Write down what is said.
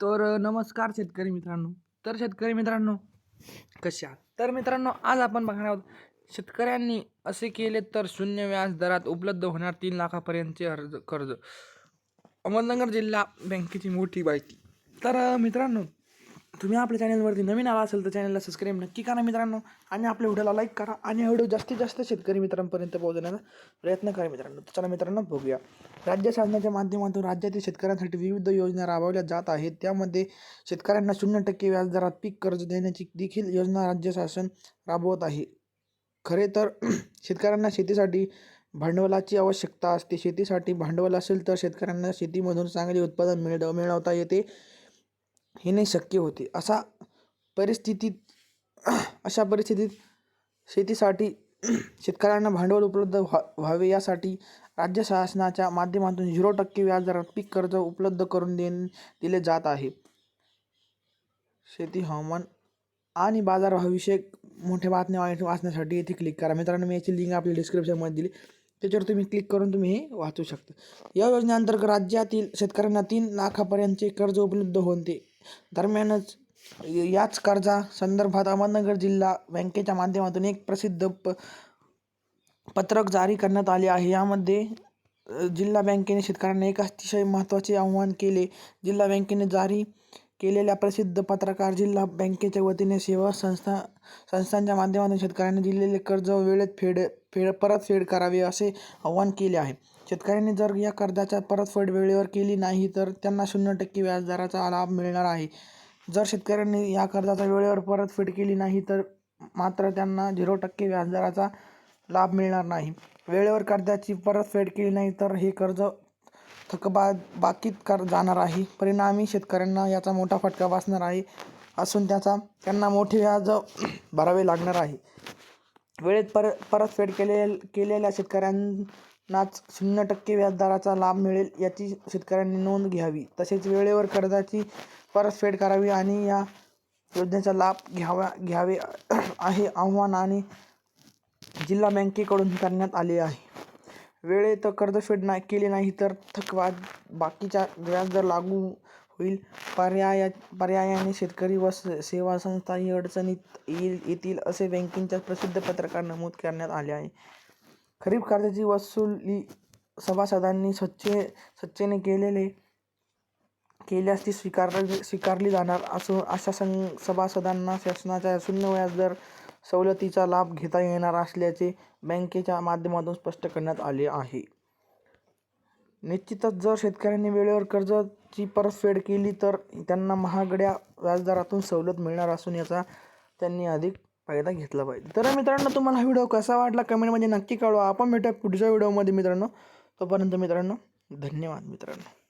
तर नमस्कार शेतकरी मित्रांनो. तर शेतकरी मित्रांनो कशा तर मित्रांनो आज आपण बघणार आहोत शेतकऱ्यांनी असे केले तर शून्य व्याज दरात उपलब्ध होणार तीन लाखापर्यंतचे अर्ज कर्ज. अहमदनगर जिल्हा बँकेची मोठी माहिती. तर मित्रांनो तुम्ही आपल्या चॅनलवरती नवीन आला असेल तर चॅनलला सबस्क्राईब नक्की करा मित्रांनो. आणि आपल्या व्हिडिओला लाईक करा. आणि व्हिडिओ जास्तीत जास्त शेतकरी मित्रांपर्यंत पोहोचण्याचा प्रयत्न करा मित्रांनो. चला मित्रांनो बघूया. राज्य शासनाच्या माध्यमातून राज्यातील शेतकऱ्यांसाठी विविध योजना राबवल्या जात आहेत. त्यामध्ये शेतकऱ्यांना शून्य टक्के व्याजदरात पीक कर्ज देण्याची देखील योजना राज्य शासन राबवत आहे. खरे तर शेतकऱ्यांना शेतीसाठी भांडवलाची आवश्यकता असते. शेतीसाठी भांडवल असेल तर शेतकऱ्यांना शेतीमधून चांगले उत्पादन मिळव मिळवता येते. हे नाही शक्य होते. असा परिस्थितीत अशा परिस्थितीत शेतीसाठी शेतकऱ्यांना भांडवल उपलब्ध व्हा व्हावे यासाठी राज्य शासनाच्या माध्यमातून झिरो टक्के व्याजदरात पीक कर्ज उपलब्ध करून देण दिले जात आहे. शेती हवामान आणि बाजारभावाविषयक मोठ्या बातम्या वाचण्यासाठी येथे क्लिक करा. मित्रांनो मी याची लिंक आपल्या डिस्क्रिप्शनमध्ये दिली. त्याच्यावर तुम्ही क्लिक करून तुम्ही हे वाचू शकता. या योजनेअंतर्गत राज्यातील शेतकऱ्यांना तीन लाखापर्यंतचे कर्ज उपलब्ध होते. दरम्यानच याच कर्जा संदर्भात अहमदनगर जिल्हा बँकेच्या माध्यमातून एक प्रसिद्ध प पत्रक जारी करण्यात आले आहे. यामध्ये जिल्हा बँकेने शेतकऱ्यांना एक अतिशय महत्त्वाचे आव्हान केले. जिल्हा बँकेने जारी केलेल्या प्रसिद्ध पत्रकार जिल्हा बँकेच्या वतीने सेवा संस्था संस्थांच्या माध्यमातून शेतकऱ्यांनी दिलेले कर्ज वेळेत फेड फेड परतफेड करावे असे आवाहन केले आहे. शेतकऱ्यांनी जर या कर्जाच्या परतफेड वेळेवर केली नाही तर त्यांना शून्य टक्के व्याजदराचा लाभ मिळणार आहे. जर शेतकऱ्यांनी या कर्जाचा वेळेवर परतफेड केली नाही तर मात्र त्यांना झिरो टक्के व्याजदराचा लाभ मिळणार नाही. वेळेवर कर्जाची परतफेड केली नाही तर हे कर्ज थकबा बाकीत कर जाणार आहे. परिणामी शेतकऱ्यांना याचा मोठा फटका बसणार आहे असून त्याचा त्यांना मोठे व्याज भरावे लागणार आहे. वेळेत पर परतफेड केले केलेल्या शेतकऱ्यांनाच शून्य टक्के व्याजदराचा लाभ मिळेल याची शेतकऱ्यांनी नोंद घ्यावी. तसेच वेळेवर कर्जाची परतफेड करावी आणि या योजनेचा लाभ घ्यावा घ्यावे आहे. आव्हान आणि जिल्हा बँकेकडून करण्यात आले आहे. वेळेत कर्जफेड ना केली नाही तर थकवा बाकीच्या व्याजदर लागू होईल. पर्याया पर्यायाने शेतकरी व सेवा सेवा संस्थाही अडचणीत येईल येतील असे बँकेच्या प्रसिद्ध पत्रकार नमूद करण्यात आले आहे. खरीप कर्जाची वसुली सभासदांनी स्वच्छ स्वच्छेने केलेले केल्यास ती स्वीकारली स्वीकारली जाणार असून अशा सं सभासदांना शासनाच्या शून्य व्याजदर सवलतीचा लाभ घेता येणार असल्याचे बँकेच्या माध्यमातून स्पष्ट करण्यात आले आहे. निश्चितच जर शेतकऱ्यांनी वेळेवर कर्जाची परतफेड केली तर त्यांना महागड्या व्याजदरातून सवलत मिळणार असून याचा त्यांनी अधिक फायदा घेतला पाहिजे. तर मित्रांनो तुम्हाला हा व्हिडिओ कसा वाटला कमेंटमध्ये नक्की कळवा. आपण भेटूया पुढच्या व्हिडिओमध्ये मित्रांनो. तोपर्यंत मित्रांनो धन्यवाद मित्रांनो.